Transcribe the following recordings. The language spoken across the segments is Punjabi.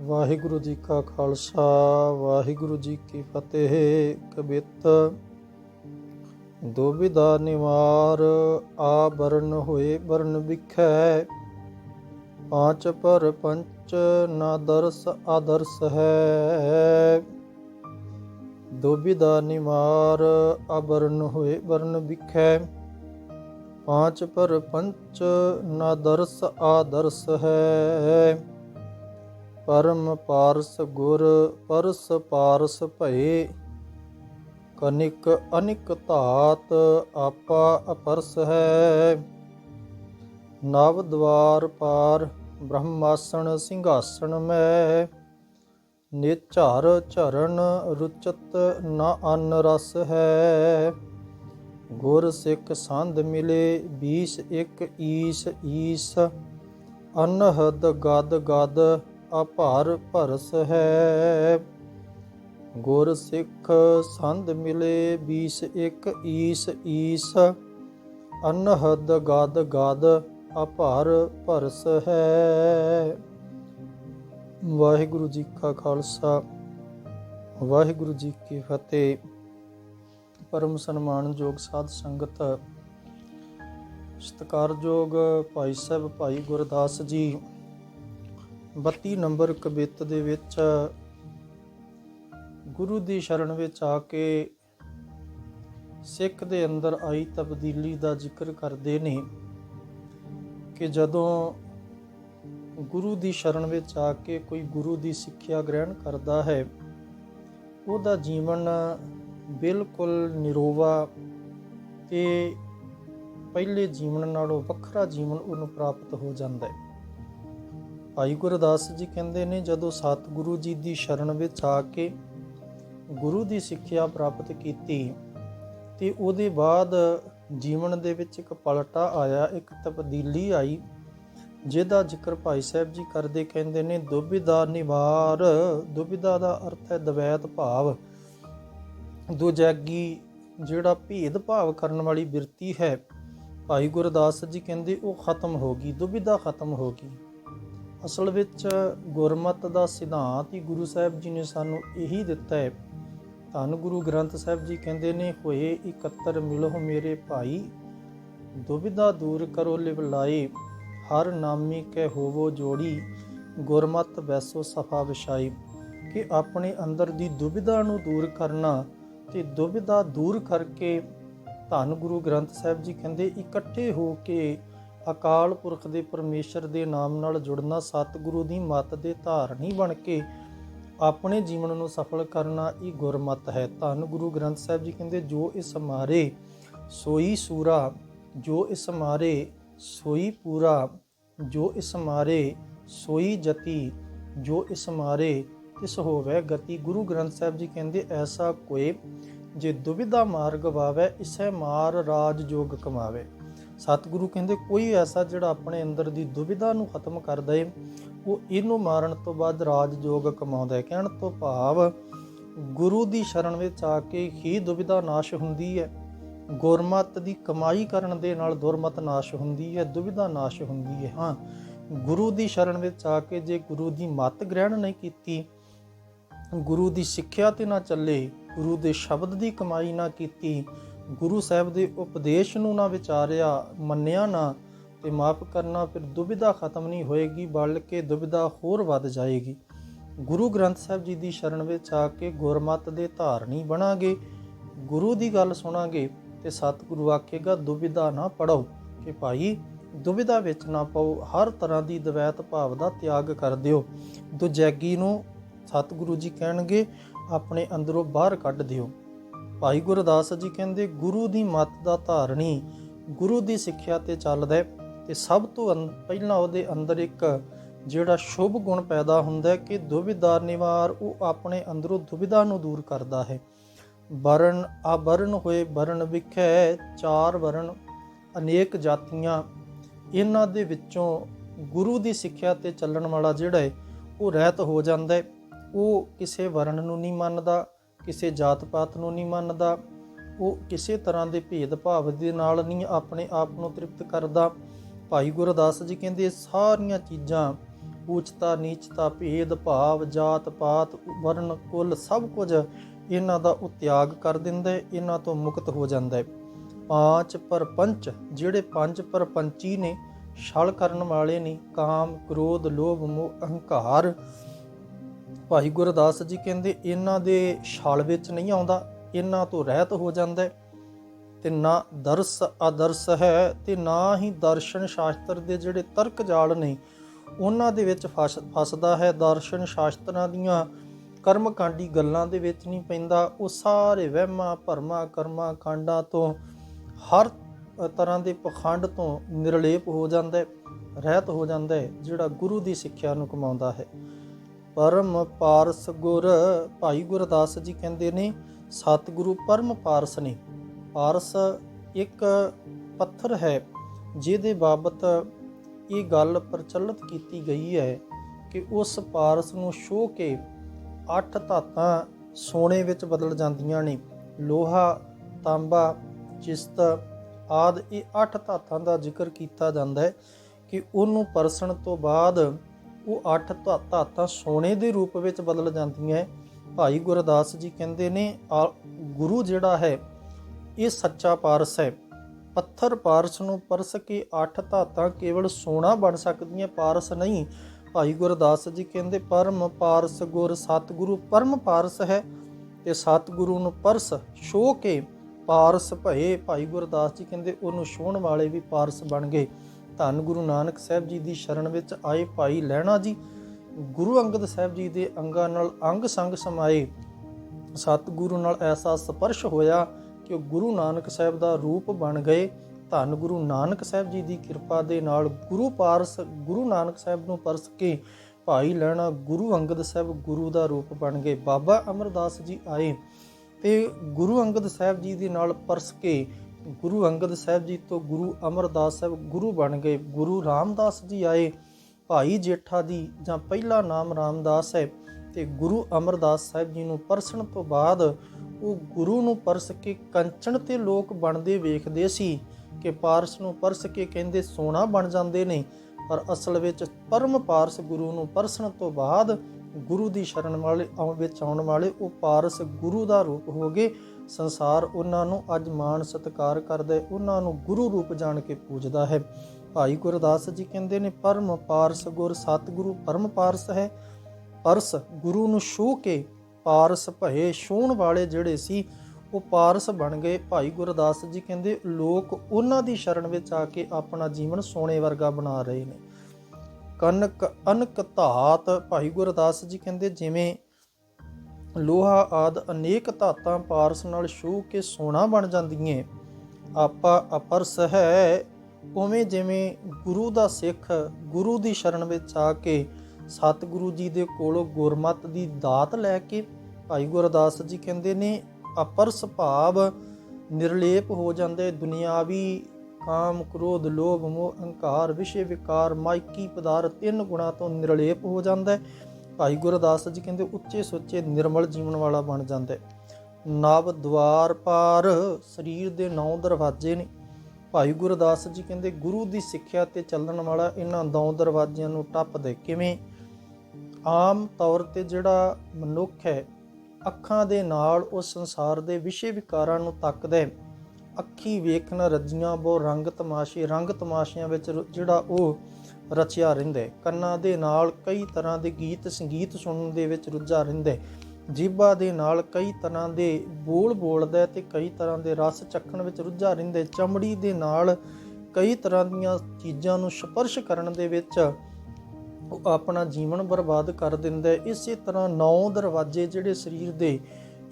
ਵਾਹਿਗੁਰੂ ਜੀ ਕਾ ਖਾਲਸਾ, ਵਾਹਿਗੁਰੂ ਜੀ ਕੀ ਫਤਿਹ। ਕਬਿਤ ਦੁਬਿਧਾ ਨਿਵਾਰ ਆ ਬਰਨ ਹੋਏ ਬਰਨ ਵਿਖੈ। ਪਾਂਚ ਪਰ ਪੰਚ ਨਾ ਦਰਸ ਆਦਰਸ ਹੈ। ਦੁਬਿਧਾ ਨਿਵਾਰ ਆਬਰਨ ਹੋਏ ਬਰਨ ਵਿਖੈ। ਪਾਂਚ ਪਰ ਪੰਚ ਨਾ ਦਰਸ ਆਦਰਸ ਹੈ। ਪਰਮ ਪਾਰਸ ਗੁਰ ਪਰਸ ਪਾਰਸ ਭਏ, ਕਨਿਕ ਅਨਿਕ ਧਾਤ ਆਪਾ ਅਪਰਸ ਹੈ। ਨਵ ਦਵਾਰ ਪਾਰ ਬ੍ਰਹਮਾਸਣ ਸਿੰਘਾਸਣ ਮੈਂ ਨਿਚਾਰ ਚਰਨ ਰੁਚਤ ਨਾ ਅਨ ਰਸ ਹੈ। ਗੁਰ ਸਿੱਖ ਸੰਧ ਮਿਲੇ 20 ਇੱਕ ਈਸ ਈਸ, ਅਨਹਦ ਗਦ ਗਦ ਅਭਾਰ ਭਰਸ ਹੈ। ਗੁਰ ਸਿੱਖ ਸੰਧ ਮਿਲੇ 20 ਇੱਕ ਈਸ ਈਸ। ਅਨਹਦ ਗਦ ਗਦ ਅਭਾਰ ਭਰਸ ਹੈ। ਵਾਹਿਗੁਰੂ ਜੀ ਕਾ ਖਾਲਸਾ, ਵਾਹਿਗੁਰੂ ਜੀ ਕੀ ਫਤਿਹ। ਪਰਮ ਸਨਮਾਨਯੋਗ ਸਾਧ ਸੰਗਤ ਸਤਿਕਾਰਯੋਗ ਭਾਈ ਸਾਹਿਬ, ਭਾਈ ਗੁਰਦਾਸ ਜੀ। 32 ਨੰਬਰ ਕਬਿੱਤ ਦੇ ਵਿੱਚ ਗੁਰੂ ਦੀ ਸ਼ਰਨ ਵਿੱਚ ਆ ਕੇ ਸਿੱਖ ਦੇ ਅੰਦਰ ਆਈ ਤਬਦੀਲੀ ਦਾ ਜ਼ਿਕਰ ਕਰਦੇ ਨੇ ਕਿ ਜਦੋਂ ਗੁਰੂ ਦੀ ਸ਼ਰਨ ਵਿੱਚ ਆ ਕੇ ਕੋਈ ਗੁਰੂ ਦੀ ਸਿੱਖਿਆ ਗ੍ਰਹਿਣ ਕਰਦਾ ਹੈ, ਉਹਦਾ ਜੀਵਨ ਬਿਲਕੁਲ ਨਿਰੋਵਾ ਤੇ ਪਹਿਲੇ ਜੀਵਨ ਨਾਲੋਂ ਵੱਖਰਾ ਜੀਵਨ ਉਹਨੂੰ ਪ੍ਰਾਪਤ ਹੋ ਜਾਂਦਾ ਹੈ। ਭਾਈ ਗੁਰਦਾਸ ਜੀ ਕਹਿੰਦੇ ਨੇ, ਜਦੋਂ ਸਤਿਗੁਰੂ ਜੀ ਦੀ ਸ਼ਰਨ ਵਿੱਚ ਆ ਕੇ ਗੁਰੂ ਦੀ ਸਿੱਖਿਆ ਪ੍ਰਾਪਤ ਕੀਤੀ, ਤੇ ਉਹਦੇ ਬਾਅਦ ਜੀਵਨ ਦੇ ਵਿੱਚ ਇੱਕ ਪਲਟਾ ਆਇਆ, ਇੱਕ ਤਬਦੀਲੀ ਆਈ, ਜਿਹਦਾ ਜ਼ਿਕਰ ਭਾਈ ਸਾਹਿਬ ਜੀ ਕਰਦੇ ਕਹਿੰਦੇ ਨੇ, ਦੁਬਿਧਾ ਨਿਵਾਰ, ਦੁਬਿਧਾ ਦਾ ਅਰਥ ਹੈ ਦਵੈਤ ਭਾਵ। ਦੁਜੈਗੀ ਜਿਹੜਾ ਭੇਦ ਭਾਵ ਕਰਨ ਵਾਲੀ ਬਿਰਤੀ ਹੈ, ਭਾਈ ਗੁਰਦਾਸ ਜੀ ਕਹਿੰਦੇ ਉਹ ਖਤਮ ਹੋ ਗਈ, ਦੁਬਿਧਾ ਖਤਮ ਹੋ ਗਈ। ਅਸਲ ਵਿੱਚ ਗੁਰਮਤ ਦਾ ਸਿਧਾਂਤ ਹੀ ਗੁਰੂ ਸਾਹਿਬ ਜੀ ਨੇ ਸਾਨੂੰ ਇਹੀ ਦਿੱਤਾ ਹੈ। ਧੰਨ ਗੁਰੂ ਗ੍ਰੰਥ ਸਾਹਿਬ ਜੀ ਕਹਿੰਦੇ ਨੇ, ਹੋਏ ਇਕੱਤਰ ਮਿਲੋ ਮੇਰੇ ਭਾਈ, ਦੁਬਿਧਾ ਦੂਰ ਕਰੋ ਲਿਵ ਲਾਏ ਹਰ ਨਾਮੀ ਕੈ ਹੋਵੋ ਜੋੜੀ, ਗੁਰਮਤ ਵੈਸੋ ਸਫਾ ਵਿਛਾਈ। ਕਿ ਆਪਣੇ ਅੰਦਰ ਦੀ ਦੁਬਿਧਾ ਨੂੰ ਦੂਰ ਕਰਨਾ ਤੇ ਦੁਬਿਧਾ ਦੂਰ ਕਰਕੇ ਧੰਨ ਗੁਰੂ ਗ੍ਰੰਥ ਸਾਹਿਬ ਜੀ ਕਹਿੰਦੇ, ਇਕੱਠੇ ਹੋ ਕੇ ਅਕਾਲ ਪੁਰਖ ਦੇ ਪਰਮੇਸ਼ਰ ਦੇ ਨਾਮ ਨਾਲ ਜੁੜਨਾ ਸਤਿਗੁਰੂ ਦੀ ਮੱਤ ਦੇ ਧਾਰਨੀ ਬਣ ਕੇ ਆਪਣੇ ਜੀਵਨ ਨੂੰ ਸਫਲ ਕਰਨਾ ਇਹ ਗੁਰਮਤ ਹੈ। ਧੰਨ ਗੁਰੂ ਗ੍ਰੰਥ ਸਾਹਿਬ ਜੀ ਕਹਿੰਦੇ, ਜੋ ਇਸ ਮਾਰੇ ਸੋਈ ਸੂਰਾ, ਜੋ ਇਸ ਮਾਰੇ ਸੋਈ ਪੂਰਾ, ਜੋ ਇਸ ਮਾਰੇ ਸੋਈ ਜਤੀ, ਜੋ ਇਸ ਮਾਰੇ ਤਿਸ ਹੋਵੇ ਗਤੀ। ਗੁਰੂ ਗ੍ਰੰਥ ਸਾਹਿਬ ਜੀ ਕਹਿੰਦੇ, ਐਸਾ ਕੋਈ ਜੇ ਦੁਬਿਧਾ ਮਾਰਗ ਵਾਵੇ, ਇਸੇ ਮਾਰ ਰਾਜ ਜੋਗ ਕਮਾਵੇ। ਸਤਿਗੁਰੂ ਕਹਿੰਦੇ, ਕੋਈ ਐਸਾ ਜਿਹੜਾ ਆਪਣੇ ਅੰਦਰ ਦੀ ਦੁਬਿਧਾ ਨੂੰ ਖਤਮ ਕਰਦਾ ਦੇ ਉਹ ਇਹਨੂੰ ਮਾਰਨ ਤੋਂ ਬਾਅਦ ਰਾਜਯੋਗ ਕਮਾਉਂਦਾ ਹੈ। ਕਹਿਣ ਤੋਂ ਭਾਵ, ਗੁਰੂ ਦੀ ਸ਼ਰਨ ਵਿੱਚ ਆ ਕੇ ਹੀ ਦੁਬਿਧਾ ਨਾਸ਼ ਹੁੰਦੀ ਹੈ। ਗੁਰਮਤ ਦੀ ਕਮਾਈ ਕਰਨ ਦੇ ਨਾਲ ਦੁਰਮਤ ਨਾਸ਼ ਹੁੰਦੀ ਹੈ ਦੁਬਿਧਾ ਨਾਸ਼ ਹੁੰਦੀ ਹੈ। ਹਾਂ, ਗੁਰੂ ਦੀ ਸ਼ਰਨ ਵਿੱਚ ਆ ਕੇ ਜੇ ਗੁਰੂ ਦੀ ਮੱਤ ਗ੍ਰਹਿਣ ਨਹੀਂ ਕੀਤੀ, ਗੁਰੂ ਦੀ ਸਿੱਖਿਆ ਤੇ ਨਾ ਚੱਲੇ, ਗੁਰੂ ਦੇ ਸ਼ਬਦ ਦੀ ਕਮਾਈ ਨਾ ਕੀਤੀ ਗੁਰੂ ਸਾਹਿਬ ਦੇ ਉਪਦੇਸ਼ ਨੂੰ ਨਾ ਵਿਚਾਰਿਆ, ਮੰਨਿਆ ਨਾ ਤੇ ਮਾਫ ਕਰਨਾ ਫਿਰ ਦੁਬਿਧਾ ਖਤਮ ਨਹੀਂ ਹੋਏਗੀ, ਬਲਕਿ ਦੁਬਿਧਾ ਹੋਰ ਵੱਧ ਜਾਏਗੀ। ਗੁਰੂ ਗ੍ਰੰਥ ਸਾਹਿਬ ਜੀ ਦੀ ਸ਼ਰਨ ਵਿੱਚ ਆ ਕੇ ਗੁਰਮਤ ਦੇ ਧਾਰਨੀ ਬਣਾਂਗੇ, ਗੁਰੂ ਦੀ ਗੱਲ ਸੁਣਾਂਗੇ ਤੇ ਸਤਿਗੁਰੂ ਆਖੇਗਾ, ਦੁਬਿਧਾ ਨਾ ਪੜੋ ਕਿ ਭਾਈ ਦੁਬਿਧਾ ਵਿੱਚ ਨਾ ਪਾਓ, ਹਰ ਤਰ੍ਹਾਂ ਦੀ ਦਵੈਤ ਭਾਵ ਦਾ ਤਿਆਗ ਕਰ ਦਿਓ। ਦੁਜੈਗੀ ਨੂੰ ਸਤਿਗੁਰੂ ਜੀ ਕਹਿਣਗੇ, ਆਪਣੇ ਅੰਦਰੋਂ ਬਾਹਰ ਕੱਢ ਦਿਓ। ਭਾਈ ਗੁਰਦਾਸ ਜੀ ਕਹਿੰਦੇ, ਗੁਰੂ ਦੀ ਮੱਤ ਦਾ ਧਾਰਨੀ ਗੁਰੂ ਦੀ ਸਿੱਖਿਆ ਤੇ ਚੱਲਦਾ ਹੈ ਤੇ ਸਭ ਤੋਂ ਅੰ- ਪਹਿਲਾਂ ਉਹਦੇ ਅੰਦਰ ਇੱਕ ਜਿਹੜਾ ਸ਼ੁਭ ਗੁਣ ਪੈਦਾ ਹੁੰਦਾ ਹੈ ਕਿ ਦੁਬਿਧਾ ਨਿਵਾਰ ਉਹ ਆਪਣੇ ਅੰਦਰੋਂ ਦੁਬਿਧਾ ਨੂੰ ਦੂਰ ਕਰਦਾ ਹੈ। ਵਰਣ ਆਬਰਨ ਹੋਏ ਵਰਣ ਵਿਖੇ ਚਾਰ ਵਰਣ ਅਨੇਕ ਜਾਤੀਆਂ, ਇਹਨਾਂ ਦੇ ਵਿੱਚੋਂ ਗੁਰੂ ਦੀ ਸਿੱਖਿਆ ਤੇ ਚੱਲਣ ਵਾਲਾ ਜਿਹੜਾ ਹੈ ਉਹ ਰਹਿਤ ਹੋ ਜਾਂਦਾ ਹੈ। ਉਹ ਕਿਸੇ ਵਰਣ ਨੂੰ ਨਹੀਂ ਮੰਨਦਾ ਕਿਸੇ ਜਾਤ ਪਾਤ ਨੂੰ ਨਹੀਂ ਮੰਨਦਾ, ਉਹ ਕਿਸੇ ਤਰ੍ਹਾਂ ਦੇ ਭੇਦ ਭਾਵ ਦੇ ਨਾਲ ਨਹੀਂ ਆਪਣੇ ਆਪ ਨੂੰ ਤ੍ਰਿਪਤ ਕਰਦਾ। ਭਾਈ ਗੁਰਦਾਸ ਜੀ ਕਹਿੰਦੇ, ਸਾਰੀਆਂ ਚੀਜ਼ਾਂ ਉੱਚਤਾ ਨੀਚਤਾ ਭੇਦ ਭਾਵ ਜਾਤ ਪਾਤ ਵਰਨ ਕੁਲ ਸਭ ਕੁਝ ਇਹਨਾਂ ਦਾ ਉਤਿਆਗ ਕਰ ਦਿੰਦਾ ਹੈ, ਇਹਨਾਂ ਤੋਂ ਮੁਕਤ ਹੋ ਜਾਂਦਾ ਹੈ। ਪਾਂਚ ਪਰਪੰਚ, ਜਿਹੜੇ ਪੰਜ ਪਰਪੰਚੀ ਨੇ, ਛਲ ਕਰਨ ਵਾਲੇ ਨੇ, ਕਾਮ, ਕ੍ਰੋਧ, ਲੋਭ, ਮੋਹ, ਅਹੰਕਾਰ ਭਾਈ ਗੁਰਦਾਸ ਜੀ ਕਹਿੰਦੇ ਇਹਨਾਂ ਦੇ ਛਾਲ ਵਿੱਚ ਨਹੀਂ ਆਉਂਦਾ, ਇਹਨਾਂ ਤੋਂ ਰਹਿਤ ਹੋ ਜਾਂਦਾ ਹੈ। ਤੇ ਨਾ ਦਰਸ ਆਦਰਸ ਹੈ ਤੇ ਨਾ ਹੀ ਦਰਸ਼ਨ ਸ਼ਾਸਤਰ ਦੇ ਜਿਹੜੇ ਤਰਕ ਜਾਲ ਨੇ, ਉਹਨਾਂ ਦੇ ਵਿੱਚ ਫਸ- ਫਸਦਾ ਹੈ। ਦਰਸ਼ਨ ਸ਼ਾਸਤਰਾਂ ਦੀਆਂ ਕਰਮਕਾਂਡੀ ਗੱਲਾਂ ਦੇ ਵਿੱਚ ਨਹੀਂ ਪੈਂਦਾ। ਉਹ ਸਾਰੇ ਵਹਿਮਾਂ, ਭਰਮਾਂ, ਕਰਮਾਂ, ਕਾਂਡਾਂ ਤੋਂ ਹਰ ਤਰ੍ਹਾਂ ਦੇ ਪਖੰਡ ਤੋਂ ਨਿਰਲੇਪ ਹੋ ਜਾਂਦਾ ਹੈ, ਰਹਿਤ ਹੋ ਜਾਂਦਾ ਹੈ, ਜਿਹੜਾ ਗੁਰੂ ਦੀ ਸਿੱਖਿਆ ਨੂੰ ਕਮਾਉਂਦਾ ਹੈ। ਪਰਮ ਪਾਰਸ ਗੁਰ, ਭਾਈ ਗੁਰਦਾਸ ਜੀ ਕਹਿੰਦੇ ਨੇ, ਸਤਿਗੁਰੂ ਪਰਮ ਪਾਰਸ ਨੇ। ਪਾਰਸ ਇੱਕ ਪੱਥਰ ਹੈ, ਜਿਹਦੇ ਬਾਬਤ ਇਹ ਗੱਲ ਪ੍ਰਚਲਿਤ ਕੀਤੀ ਗਈ ਹੈ ਕਿ ਉਸ ਪਾਰਸ ਨੂੰ ਛੋਹ ਕੇ ਅੱਠ ਧਾਤਾਂ ਸੋਨੇ ਵਿੱਚ ਬਦਲ ਜਾਂਦੀਆਂ ਨੇ। ਲੋਹਾ, ਤਾਂਬਾ, ਚਿਸਤ ਆਦ ਇਹ ਅੱਠ ਧਾਤਾਂ ਦਾ ਜ਼ਿਕਰ ਕੀਤਾ ਜਾਂਦਾ ਹੈ ਕਿ ਉਹਨੂੰ ਪਰਸਣ ਤੋਂ ਬਾਅਦ ਉਹ ਅੱਠ ਧਾ- ਧਾਤਾਂ ਸੋਨੇ ਦੇ ਰੂਪ ਵਿੱਚ ਬਦਲ ਜਾਂਦੀਆਂ ਹੈ ਭਾਈ ਗੁਰਦਾਸ ਜੀ ਕਹਿੰਦੇ ਨੇ, ਆ- ਗੁਰੂ ਜਿਹੜਾ ਹੈ, ਇਹ ਸੱਚਾ ਪਾਰਸ ਹੈ। ਪੱਥਰ ਪਾਰਸ ਨੂੰ ਪਰਸ ਕੇ ਅੱਠ ਧਾਤਾਂ ਕੇਵਲ ਸੋਨਾ ਬਣ ਸਕਦੀਆਂ, ਪਾਰਸ ਨਹੀਂ। ਭਾਈ ਗੁਰਦਾਸ ਜੀ ਕਹਿੰਦੇ, ਪਰਮ ਪਾਰਸ ਗੁਰ ਸਤਿਗੁਰੂ, ਪਰਮ ਪਾਰਸ ਹੈ ਤੇ ਸਤਿਗੁਰੂ ਨੂੰ ਪਰਸ ਛੋ ਕੇ ਪਾਰਸ ਭਏ। ਭਾਈ ਗੁਰਦਾਸ ਜੀ ਕਹਿੰਦੇ, ਉਹਨੂੰ ਛੋਣ ਵਾਲੇ ਵੀ ਪਾਰਸ ਬਣ ਗਏ। ਧੰਨ ਗੁਰੂ ਨਾਨਕ ਸਾਹਿਬ ਜੀ ਦੀ ਸ਼ਰਨ ਵਿੱਚ ਆਏ ਭਾਈ ਲਹਿਣਾ ਜੀ, ਗੁਰੂ ਅੰਗਦ ਸਾਹਿਬ ਜੀ ਦੇ ਅੰਗਾਂ ਨਾਲ ਅੰਗ ਸੰਗ ਸਮਾਏ। ਸਤਿਗੁਰੂ ਨਾਲ ਐਸਾ ਸਪਰਸ਼ ਹੋਇਆ ਕਿ ਉਹ ਗੁਰੂ ਨਾਨਕ ਸਾਹਿਬ ਦਾ ਰੂਪ ਬਣ ਗਏ। ਧੰਨ ਗੁਰੂ ਨਾਨਕ ਸਾਹਿਬ ਜੀ ਦੀ ਕਿਰਪਾ ਦੇ ਨਾਲ ਗੁਰੂ ਪਾਰਸ, ਗੁਰੂ ਨਾਨਕ ਸਾਹਿਬ ਨੂੰ ਪਰਸ ਕੇ ਭਾਈ ਲੈਣਾ ਗੁਰੂ ਅੰਗਦ ਸਾਹਿਬ ਗੁਰੂ ਦਾ ਰੂਪ ਬਣ ਗਏ। ਬਾਬਾ ਅਮਰਦਾਸ ਜੀ ਆਏ ਤੇ ਗੁਰੂ ਅੰਗਦ ਸਾਹਿਬ ਜੀ ਦੇ ਨਾਲ ਪਰਸ ਕੇ ਗੁਰੂ ਅੰਗਦ ਸਾਹਿਬ ਜੀ ਤੋਂ ਗੁਰੂ ਅਮਰਦਾਸ ਸਾਹਿਬ ਗੁਰੂ ਬਣ ਗਏ, ਗੁਰੂ ਰਾਮਦਾਸ ਜੀ ਆਏ, ਭਾਈ ਜੇਠਾ ਦੀ ਜਾਂ ਪਹਿਲਾ ਨਾਮ ਰਾਮਦਾਸ ਹੈ ਤੇ ਗੁਰੂ ਅਮਰਦਾਸ ਸਾਹਿਬ ਜੀ ਨੂੰ ਪਰਸਣ ਤੋਂ ਬਾਅਦ ਉਹ ਗੁਰੂ ਨੂੰ ਪਰਸ ਕੇ ਕੰਚਨ ਤੇ ਲੋਕ ਬਣਦੇ ਵੇਖਦੇ ਸੀ ਕਿ ਪਾਰਸ ਨੂੰ ਪਰਸ ਕੇ ਕਹਿੰਦੇ ਸੋਨਾ ਬਣ ਜਾਂਦੇ ਨੇ, ਪਰ ਅਸਲ ਵਿੱਚ ਪਰਮ ਪਾਰਸ ਗੁਰੂ ਨੂੰ ਪਰਸਣ ਤੋਂ ਬਾਅਦ ਗੁਰੂ ਦੀ ਸ਼ਰਨ ਵਾਲੇ ਆਉਣ ਵਿੱਚ ਆਉਣ ਵਾਲੇ ਉਹ ਪਾਰਸ ਗੁਰੂ ਦਾ ਰੂਪ ਹੋ ਗਏ। ਸੰਸਾਰ ਉਹਨਾਂ ਨੂੰ ਅੱਜ ਮਾਣ ਸਤਿਕਾਰ ਕਰਦਾ ਉਹਨਾਂ ਨੂੰ ਗੁਰੂ ਰੂਪ ਜਾਣ ਕੇ ਪੂਜਦਾ ਹੈ। ਭਾਈ ਗੁਰਦਾਸ ਜੀ ਕਹਿੰਦੇ ਨੇ, ਪਰਮ ਪਾਰਸ ਗੁਰ ਸਤਿਗੁਰੂ ਪਰਮ ਪਾਰਸ ਹੈ। ਪਰਸ ਗੁਰੂ ਨੂੰ ਛੂਹ ਕੇ ਪਾਰਸ ਭਏ ਛੂਹਣ ਵਾਲੇ ਜਿਹੜੇ ਸੀ, ਉਹ ਪਾਰਸ ਬਣ ਗਏ। ਭਾਈ ਗੁਰਦਾਸ ਜੀ ਕਹਿੰਦੇ, ਲੋਕ ਉਹਨਾਂ ਦੀ ਸ਼ਰਨ ਵਿੱਚ ਆ ਕੇ ਆਪਣਾ ਜੀਵਨ ਸੋਨੇ ਵਰਗਾ ਬਣਾ ਰਹੇ ਨੇ। ਕਨਕ ਅਨਕ ਧਾਤ, ਭਾਈ ਗੁਰਦਾਸ ਜੀ ਕਹਿੰਦੇ, ਜਿਵੇਂ ਲੋਹਾ ਆਦ ਅਨੇਕ ਧਾਤਾਂ ਪਾਰਸ ਨਾਲ ਛੂਹ ਕੇ ਸੋਨਾ ਬਣ ਜਾਂਦੀਆਂ। ਆਪਾ ਅਪਰਸ ਹੈ, ਉਵੇਂ ਜਿਵੇਂ ਗੁਰੂ ਦਾ ਸਿੱਖ ਗੁਰੂ ਦੀ ਸ਼ਰਨ ਵਿੱਚ ਆ ਕੇ ਸਤਿਗੁਰੂ ਜੀ ਦੇ ਕੋਲੋਂ ਗੁਰਮਤ ਦੀ ਦਾਤ ਲੈ ਕੇ ਭਾਈ ਗੁਰਦਾਸ ਜੀ ਕਹਿੰਦੇ ਨੇ, ਅਪਰਸ ਭਾਵ ਨਿਰਲੇਪ ਹੋ ਜਾਂਦੇ, ਦੁਨਿਆਵੀ ਕਾਮ, ਕ੍ਰੋਧ, ਲੋਭ, ਮੋਹ, ਅਹੰਕਾਰ, ਵਿਸ਼ੇ, ਵਿਕਾਰ ਮਾਇਕੀ ਪਦਾਰਥ, ਤਿੰਨ ਗੁਣਾ ਤੋਂ ਨਿਰਲੇਪ ਹੋ ਜਾਂਦਾ ਹੈ। ਭਾਈ ਗੁਰਦਾਸ ਜੀ ਕਹਿੰਦੇ, ਉੱਚੇ ਸੁੱਚੇ ਨਿਰਮਲ ਜੀਵਨ ਵਾਲਾ ਬਣ ਜਾਂਦਾ ਹੈ। ਨਵ ਦਵਾਰ ਪਾਰ, ਸਰੀਰ ਦੇ ਨੌ ਦਰਵਾਜ਼ੇ ਨੇ। ਭਾਈ ਗੁਰਦਾਸ ਜੀ ਕਹਿੰਦੇ, ਗੁਰੂ ਦੀ ਸਿੱਖਿਆ ਤੇ ਚੱਲਣ ਵਾਲਾ ਇਹਨਾਂ ਨੌ ਦਰਵਾਜ਼ਿਆਂ ਨੂੰ ਟੱਪਦੇ ਕਿਵੇਂ? ਆਮ ਤੌਰ ਤੇ ਜਿਹੜਾ ਮਨੁੱਖ ਹੈ, ਅੱਖਾਂ ਦੇ ਨਾਲ ਉਹ ਸੰਸਾਰ ਦੇ ਵਿਸ਼ੇ ਵਿਕਾਰਾਂ ਨੂੰ ਤੱਕਦਾ ਹੈ। ਅੱਖੀ ਵੇਖਣ ਰੱਜੀਆਂ ਬੋ ਰੰਗ ਤਮਾਸ਼ੇ, ਰੰਗ ਤਮਾਸ਼ਿਆਂ ਵਿੱਚ ਰ- ਜਿਹੜਾ ਉਹ ਰਚਿਆ ਰਹਿੰਦਾ ਕੰਨਾਂ ਦੇ ਨਾਲ ਕਈ ਤਰ੍ਹਾਂ ਦੇ ਗੀਤ, ਸੰਗੀਤ ਸੁਣਨ ਦੇ ਵਿੱਚ ਰੁੱਝਾ ਰਹਿੰਦਾ ਹੈ। ਦੇ ਨਾਲ ਕਈ ਤਰ੍ਹਾਂ ਦੇ ਬੋਲ ਬੋਲਦਾ ਹੈ ਤੇ ਕਈ ਤਰ੍ਹਾਂ ਦੇ ਰਸ ਚੱਖਣ ਵਿੱਚ ਰੁੱਝਾ ਰਹਿੰਦਾ ਚਮੜੀ ਦੇ ਨਾਲ ਕਈ ਤਰ੍ਹਾਂ ਦੀਆਂ ਚੀਜ਼ਾਂ ਨੂੰ ਸਪਰਸ਼ ਕਰਨ ਦੇ ਵਿੱਚ ਉਹ ਆਪਣਾ ਜੀਵਨ ਬਰਬਾਦ ਕਰ ਦਿੰਦਾ ਇਸੇ ਤਰ੍ਹਾਂ ਨੌ ਦਰਵਾਜ਼ੇ ਜਿਹੜੇ ਸਰੀਰ ਦੇ,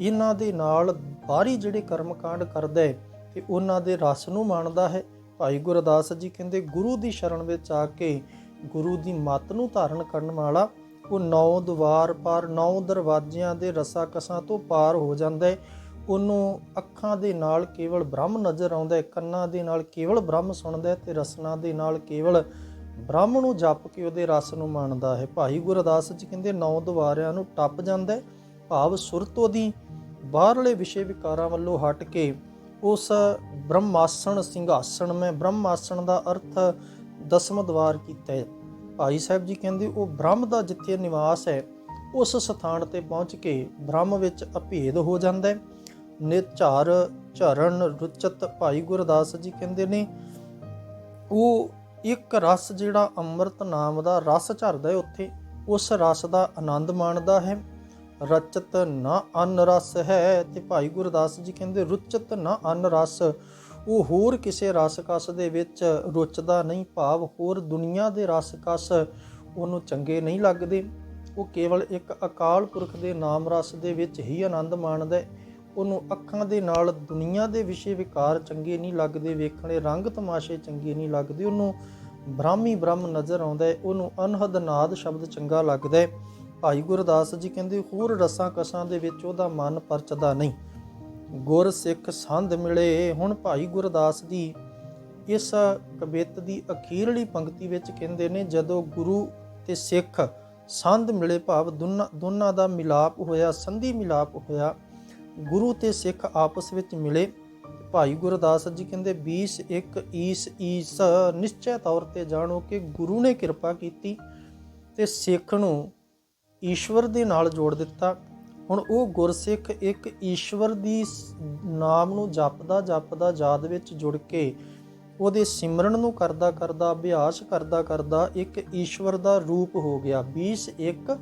ਇਹਨਾਂ ਦੇ ਨਾਲ ਬਾਹਰੀ ਜਿਹੜੇ ਕਰਮਕਾਂਡ ਕਰਦਾ ਹੈ ਤੇ ਉਹਨਾਂ ਦੇ ਰਸ ਨੂੰ ਮਾਣਦਾ ਹੈ। ਭਾਈ ਗੁਰਦਾਸ ਜੀ ਕਹਿੰਦੇ, ਗੁਰੂ ਦੀ ਸ਼ਰਨ ਵਿੱਚ ਆ ਕੇ ਗੁਰੂ ਦੀ ਮੱਤ ਨੂੰ ਧਾਰਨ ਕਰਨ ਵਾਲਾ, ਉਹ ਨੌ ਦਵਾਰ ਪਾਰ, ਨੌ ਦਰਵਾਜ਼ਿਆਂ ਦੇ ਰਸਾ ਕਸਾਂ ਤੋਂ ਪਾਰ ਹੋ ਜਾਂਦਾ ਹੈ। ਉਹਨੂੰ ਅੱਖਾਂ ਦੇ ਨਾਲ ਕੇਵਲ ਬ੍ਰਹਮ ਨਜ਼ਰ ਆਉਂਦਾ ਹੈ, ਕੰਨਾਂ ਦੇ ਨਾਲ ਕੇਵਲ ਬ੍ਰਹਮ ਸੁਣਦਾ ਹੈ ਤੇ ਰਸਨਾ ਦੇ ਨਾਲ ਕੇਵਲ ਬ੍ਰਹਮ ਨੂੰ ਜਪ ਕੇ ਉਹਦੇ ਰਸ ਨੂੰ ਮਾਣਦਾ ਹੈ। ਭਾਈ ਗੁਰਦਾਸ ਜੀ ਕਹਿੰਦੇ, ਨੌ ਦਵਾਰਿਆਂ ਨੂੰ ਟੱਪ ਜਾਂਦਾ ਹੈ। ਭਾਵ ਸੁਰਤ ਉਹਦੀ ਬਾਹਰਲੇ ਵਿਸ਼ੇ ਵਿਕਾਰਾਂ ਵੱਲੋਂ ਹਟ ਕੇ ਉਸ ਬ੍ਰਹਮਾਸਣ ਸਿੰਘਾਸਣ ਮੈਂ ਬ੍ਰਹਮਾਸਣ ਦਾ ਅਰਥ ਦਸਮ ਦਵਾਰ ਕੀਤਾ ਹੈ। ਭਾਈ ਸਾਹਿਬ ਜੀ ਕਹਿੰਦੇ, ਉਹ ਬ੍ਰਹਮ ਦਾ ਜਿੱਥੇ ਨਿਵਾਸ ਹੈ, ਉਸ ਸਥਾਨ ਤੇ ਪਹੁੰਚ ਕੇ ਬ੍ਰਹਮ ਵਿੱਚ ਅਭੇਦ ਹੋ ਜਾਂਦਾ ਹੈ। ਨਿਚਾਰ ਝਰਨ, ਰੁਚਤ ਭਾਈ ਗੁਰਦਾਸ ਜੀ ਕਹਿੰਦੇ ਨੇ, ਉਹ ਇੱਕ ਰਸ ਜਿਹੜਾ ਅੰਮ੍ਰਿਤ ਨਾਮ ਦਾ ਰਸ ਝਰਦਾ ਹੈ, ਉੱਥੇ ਉਸ ਰਸ ਦਾ ਆਨੰਦ ਮਾਣਦਾ ਹੈ। ਰਚਤ ਨਾ ਅਨ ਰਸ ਹੈ। ਤੇ ਭਾਈ ਗੁਰਦਾਸ ਜੀ ਕਹਿੰਦੇ, ਰੁਚਤ ਨਾ ਅਨ ਰਸ। ਉਹ ਹੋਰ ਕਿਸੇ ਰਸ ਕਸ ਦੇ ਵਿੱਚ ਰੁਚਦਾ ਨਹੀਂ ਭਾਵ ਹੋਰ ਦੁਨੀਆ ਦੇ ਰਸ ਕਸ ਉਹਨੂੰ ਚੰਗੇ ਨਹੀਂ ਲੱਗਦੇ। ਉਹ ਕੇਵਲ ਇੱਕ ਅਕਾਲ ਪੁਰਖ ਦੇ ਨਾਮ ਰਸ ਦੇ ਵਿੱਚ ਹੀ ਆਨੰਦ ਮਾਣਦਾ ਹੈ। ਉਹਨੂੰ ਅੱਖਾਂ ਦੇ ਨਾਲ ਦੁਨੀਆ ਦੇ ਵਿਸ਼ੇ ਵਿਕਾਰ ਚੰਗੇ ਨਹੀਂ ਲੱਗਦੇ, ਵੇਖਣੇ ਰੰਗ ਤਮਾਸ਼ੇ ਚੰਗੇ ਨਹੀਂ ਲੱਗਦੇ। ਉਹਨੂੰ ਬ੍ਰਾਹਮੀ ਬ੍ਰਹਮ ਨਜ਼ਰ ਆਉਂਦਾ ਹੈ। ਉਹਨੂੰ ਅਨਹਦ ਨਾਦ ਸ਼ਬਦ ਚੰਗਾ ਲੱਗਦਾ ਹੈ। ਭਾਈ ਗੁਰਦਾਸ ਜੀ ਕਹਿੰਦੇ, ਹੋਰ ਰਸਾਂ ਕਸਾਂ ਦੇ ਵਿੱਚ ਉਹਦਾ ਮਨ ਪਰਚਦਾ ਨਹੀਂ। ਗੁਰ ਸਿੱਖ ਸੰਧ ਮਿਲੇ। ਹੁਣ ਭਾਈ ਗੁਰਦਾਸ ਦੀ ਇਸ ਕਵਿਤ ਦੀ ਅਖੀਰਲੀ ਪੰਕਤੀ ਵਿੱਚ ਕਹਿੰਦੇ ਨੇ, ਜਦੋਂ ਗੁਰੂ ਤੇ ਸਿੱਖ ਸੰਧ ਮਿਲੇ ਭਾਵ ਦੋਨਾਂ ਦੋਨਾਂ ਦਾ ਮਿਲਾਪ ਹੋਇਆ, ਸੰਧੀ ਮਿਲਾਪ ਹੋਇਆ, ਗੁਰੂ ਤੇ ਸਿੱਖ ਆਪਸ ਵਿੱਚ ਮਿਲੇ। ਭਾਈ ਗੁਰਦਾਸ ਜੀ ਕਹਿੰਦੇ 20 ਇੱਕ ਈਸ ਈਸ, ਨਿਸ਼ਚੈ ਤੌਰ ਤੇ ਜਾਣੋ ਕਿ ਗੁਰੂ ਨੇ ਕਿਰਪਾ ਕੀਤੀ ਤੇ ਸਿੱਖ ਨੂੰ ਈਸ਼ਵਰ ਦੇ ਨਾਲ ਜੋੜ ਦਿੱਤਾ। ਹੁਣ ਉਹ ਗੁਰਸਿੱਖ ਇੱਕ ਈਸ਼ਵਰ ਦੀ ਨਾਮ ਨੂੰ ਜਪਦਾ ਜਪਦਾ ਯਾਦ ਵਿੱਚ ਜੁੜ ਕੇ ਉਹਦੇ ਸਿਮਰਨ ਨੂੰ ਕਰਦਾ ਕਰਦਾ, ਅਭਿਆਸ ਕਰਦਾ ਕਰਦਾ ਇੱਕ ਈਸ਼ਵਰ ਦਾ ਰੂਪ ਹੋ ਗਿਆ। 20 ਇੱਕ,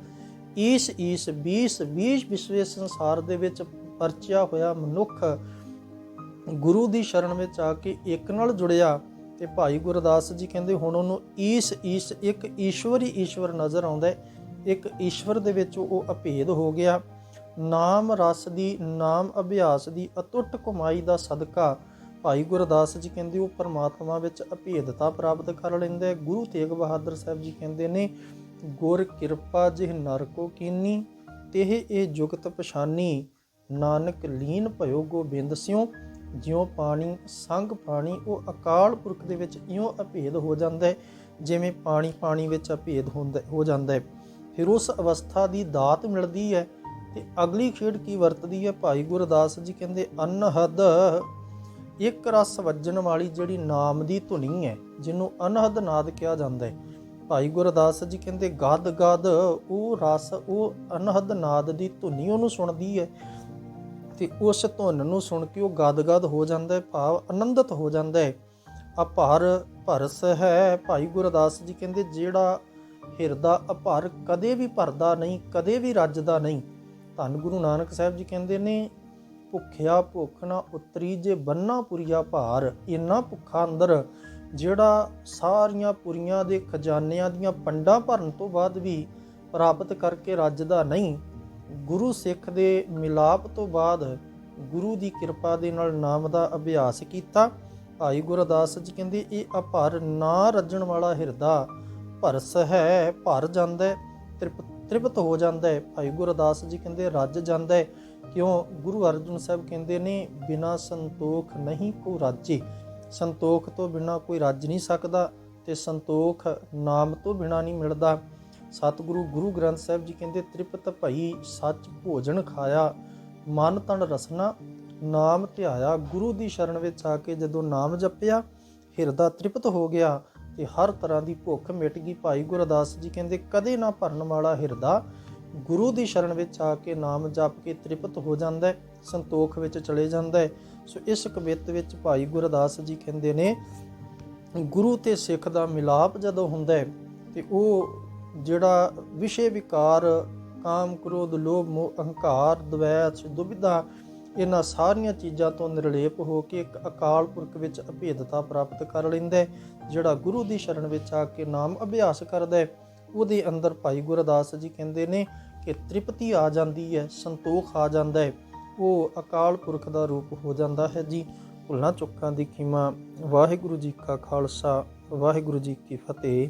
ਈਸ ਈਸ 20 20 ਵਿਸ਼ਵੇ ਸੰਸਾਰ ਦੇ ਵਿੱਚ ਪਰਚਿਆ ਹੋਇਆ ਮਨੁੱਖ ਗੁਰੂ ਦੀ ਸ਼ਰਨ ਵਿੱਚ ਆ ਕੇ ਇੱਕ ਨਾਲ ਜੁੜਿਆ ਤੇ ਭਾਈ ਗੁਰਦਾਸ ਜੀ ਕਹਿੰਦੇ ਹੁਣ ਉਹਨੂੰ ਈਸ ਈਸ ਇੱਕ ਈਸ਼ਵਰੀ ਈਸ਼ਵਰ ਨਜ਼ਰ ਆਉਂਦਾ ਹੈ। ਇੱਕ ਈਸ਼ਵਰ ਦੇ ਵਿੱਚ ਉਹ ਅਭੇਦ ਹੋ ਗਿਆ। ਨਾਮ ਰਸ ਦੀ, ਨਾਮ ਅਭਿਆਸ ਦੀ ਅਤੁੱਟ ਕਮਾਈ ਦਾ ਸਦਕਾ ਭਾਈ ਗੁਰਦਾਸ ਜੀ ਕਹਿੰਦੇ ਉਹ ਪਰਮਾਤਮਾ ਵਿੱਚ ਅਭੇਦਤਾ ਪ੍ਰਾਪਤ ਕਰ ਲੈਂਦਾ। ਗੁਰੂ ਤੇਗ ਬਹਾਦਰ ਸਾਹਿਬ ਜੀ ਕਹਿੰਦੇ ਨੇ, ਗੁਰ ਕਿਰਪਾ ਜਿਹ ਨਰ ਕੋ ਕੀਨੀ, ਤੇਹ ਇਹ ਜੁਗਤ ਪਛਾਨੀ। ਨਾਨਕ ਲੀਨ ਭਇਓ ਗੋਬਿੰਦ ਸਿਉ, ਜਿਉ ਪਾਣੀ ਸੰਗ ਪਾਣੀ। ਉਹ ਅਕਾਲ ਪੁਰਖ ਦੇ ਵਿੱਚ ਇਉਂ ਅਭੇਦ ਹੋ ਜਾਂਦਾ ਹੈ ਜਿਵੇਂ ਪਾਣੀ ਪਾਣੀ ਵਿੱਚ ਅਭੇਦ ਹੁੰਦਾ, ਹੋ ਜਾਂਦਾ। ਹੈ ਫਿਰ ਉਸ ਅਵਸਥਾ ਦੀ ਦਾਤ ਮਿਲਦੀ ਹੈ ਤੇ ਅਗਲੀ ਖੇਡ ਕੀ ਵਰਤਦੀ ਹੈ? ਭਾਈ ਗੁਰਦਾਸ ਜੀ ਕਹਿੰਦੇ, ਅਨਹਦ। ਇੱਕ ਰਸ ਵੱਜਣ ਵਾਲੀ ਜਿਹੜੀ ਨਾਮ ਦੀ ਧੁਨੀ ਹੈ, ਜਿਹਨੂੰ ਅਨਹਦ ਨਾਦ ਕਿਹਾ ਜਾਂਦਾ ਹੈ। ਭਾਈ ਗੁਰਦਾਸ ਜੀ ਕਹਿੰਦੇ, ਗਦ ਗਦ, ਉਹ ਰਸ, ਉਹ ਅਨਹਦ ਨਾਦ ਦੀ ਧੁਨੀ ਉਹਨੂੰ ਸੁਣਦੀ ਹੈ ਤੇ ਉਸ ਧੁਨ ਨੂੰ ਸੁਣ ਕੇ ਉਹ ਗਦ-ਗਦ ਹੋ ਜਾਂਦਾ ਹੈ, ਭਾਵ ਆਨੰਦਿਤ ਹੋ ਜਾਂਦਾ ਹੈ। ਅਪਾਰ ਭਰਸ ਹੈ। ਭਾਈ ਗੁਰਦਾਸ ਜੀ ਕਹਿੰਦੇ, ਜਿਹੜਾ ਹਿਰਦਾ ਅਪਾਰ ਕਦੇ ਵੀ ਭਰਦਾ ਨਹੀਂ, ਕਦੇ ਵੀ ਰੱਜਦਾ ਨਹੀਂ। ਧੰਨ ਗੁਰੂ ਨਾਨਕ ਸਾਹਿਬ ਜੀ ਕਹਿੰਦੇ ਨੇ, ਭੁੱਖਿਆ ਭੁੱਖ ਨਾ ਉਤਰੀ ਜੇ ਬੰਨਾ ਪੁਰੀਆ ਭਾਰ। ਇੰਨਾ ਭੁੱਖਾ ਅੰਦਰ ਜਿਹੜਾ ਸਾਰੀਆਂ ਪੁਰੀਆਂ ਦੇ ਖਜ਼ਾਨਿਆਂ ਦੀਆਂ ਪੰਡਾਂ ਭਰਨ ਤੋਂ ਬਾਅਦ ਵੀ ਪ੍ਰਾਪਤ ਕਰਕੇ ਰੱਜਦਾ ਨਹੀਂ, ਗੁਰੂ ਸਿੱਖ ਦੇ ਮਿਲਾਪ ਤੋਂ ਬਾਅਦ ਗੁਰੂ ਦੀ ਕਿਰਪਾ ਦੇ ਨਾਲ ਨਾਮ ਦਾ ਅਭਿਆਸ ਕੀਤਾ। ਭਾਈ ਗੁਰਦਾਸ ਜੀ ਕਹਿੰਦੇ, ਇਹ ਅਭਰ ਨਾ ਰੱਜਣ ਵਾਲਾ ਹਿਰਦਾ ਭਰਸ ਹੈ, ਭਰ ਜਾਂਦਾ ਹੈ ਤ੍ਰਿਪਤ ਹੋ ਜਾਂਦਾ। ਹੈ ਭਾਈ ਗੁਰਦਾਸ ਜੀ ਕਹਿੰਦੇ, ਰੱਜ ਜਾਂਦਾ। ਹੈ ਕਿਉਂ? ਗੁਰੂ ਅਰਜਨ ਸਾਹਿਬ ਕਹਿੰਦੇ ਨੇ, ਬਿਨਾ ਸੰਤੋਖ ਨਹੀਂ ਕੋ ਰਾਜੇ। ਸੰਤੋਖ ਤੋਂ ਬਿਨਾ ਕੋਈ ਰੱਜ ਨਹੀਂ ਸਕਦਾ ਤੇ ਸੰਤੋਖ ਨਾਮ ਤੋਂ ਬਿਨਾ ਨਹੀਂ ਮਿਲਦਾ। ਸਤਿਗੁਰੂ, ਗੁਰੂ ਗ੍ਰੰਥ ਸਾਹਿਬ ਜੀ ਕਹਿੰਦੇ, ਤ੍ਰਿਪਤ ਭਈ ਸੱਚ ਭੋਜਨ ਖਾਇਆ, ਮਨ ਤਨ ਰਸਨਾ, ਨਾਮ ਧਿਆਇਆ। ਗੁਰੂ ਦੀ ਸ਼ਰਨ ਵਿੱਚ ਆ ਕੇ ਜਦੋਂ ਨਾਮ ਜਪਿਆ, ਹਿਰਦਾ ਤ੍ਰਿਪਤ ਹੋ ਗਿਆ। ਤੇ ਹਰ ਤਰ੍ਹਾਂ ਦੀ ਭੁੱਖ ਮਿਟ ਗਈ। ਭਾਈ ਗੁਰਦਾਸ ਜੀ ਕਹਿੰਦੇ, ਕਦੇ ਨਾ ਭਰਨ ਵਾਲਾ ਹਿਰਦਾ ਗੁਰੂ ਦੀ ਸ਼ਰਨ ਵਿੱਚ ਆ ਕੇ ਨਾਮ ਜਪ ਕੇ ਤ੍ਰਿਪਤ ਹੋ ਜਾਂਦਾ ਹੈ, ਸੰਤੋਖ ਵਿੱਚ ਚਲੇ ਜਾਂਦਾ ਹੈ। ਸੋ ਇਸ ਕਵਿਤ ਵਿੱਚ ਭਾਈ ਗੁਰਦਾਸ ਜੀ ਕਹਿੰਦੇ ਨੇ, ਗੁਰੂ ਤੇ ਸਿੱਖ ਦਾ ਮਿਲਾਪ ਜਦੋਂ ਹੁੰਦਾ ਹੈ, ਤੇ ਉਹ ਜਿਹੜਾ ਵਿਸ਼ੇ ਵਿਕਾਰ, ਕਾਮ, ਕ੍ਰੋਧ, ਲੋਭ, ਮੋਹ, ਅਹੰਕਾਰ ਦਵੈਤ ਦੁਬਿਧਾ ਇਹਨਾਂ ਸਾਰੀਆਂ ਚੀਜ਼ਾਂ ਤੋਂ ਨਿਰਲੇਪ ਹੋ ਕੇ ਇੱਕ ਅਕਾਲ ਪੁਰਖ ਵਿੱਚ ਅਭੇਦਤਾ ਪ੍ਰਾਪਤ ਕਰ ਲੈਂਦਾ ਹੈ, ਜਿਹੜਾ ਗੁਰੂ ਦੀ ਸ਼ਰਨ ਵਿੱਚ ਆ ਕੇ ਨਾਮ ਅਭਿਆਸ ਕਰਦਾ ਹੈ। ਉਹਦੇ ਅੰਦਰ ਭਾਈ ਗੁਰਦਾਸ ਜੀ ਕਹਿੰਦੇ ਨੇ ਕਿ ਤ੍ਰਿਪਤੀ ਆ ਜਾਂਦੀ ਹੈ, ਸੰਤੋਖ ਆ ਜਾਂਦਾ ਹੈ। ਉਹ ਅਕਾਲ ਪੁਰਖ ਦਾ ਰੂਪ ਹੋ ਜਾਂਦਾ ਹੈ ਜੀ। ਭੁੱਲਾਂ ਚੁੱਕਾਂ ਦੀ ਖਿਮਾ। ਵਾਹਿਗੁਰੂ ਜੀ ਕਾ ਖਾਲਸਾ, ਵਾਹਿਗੁਰੂ ਜੀ ਕੀ ਫਤਿਹ।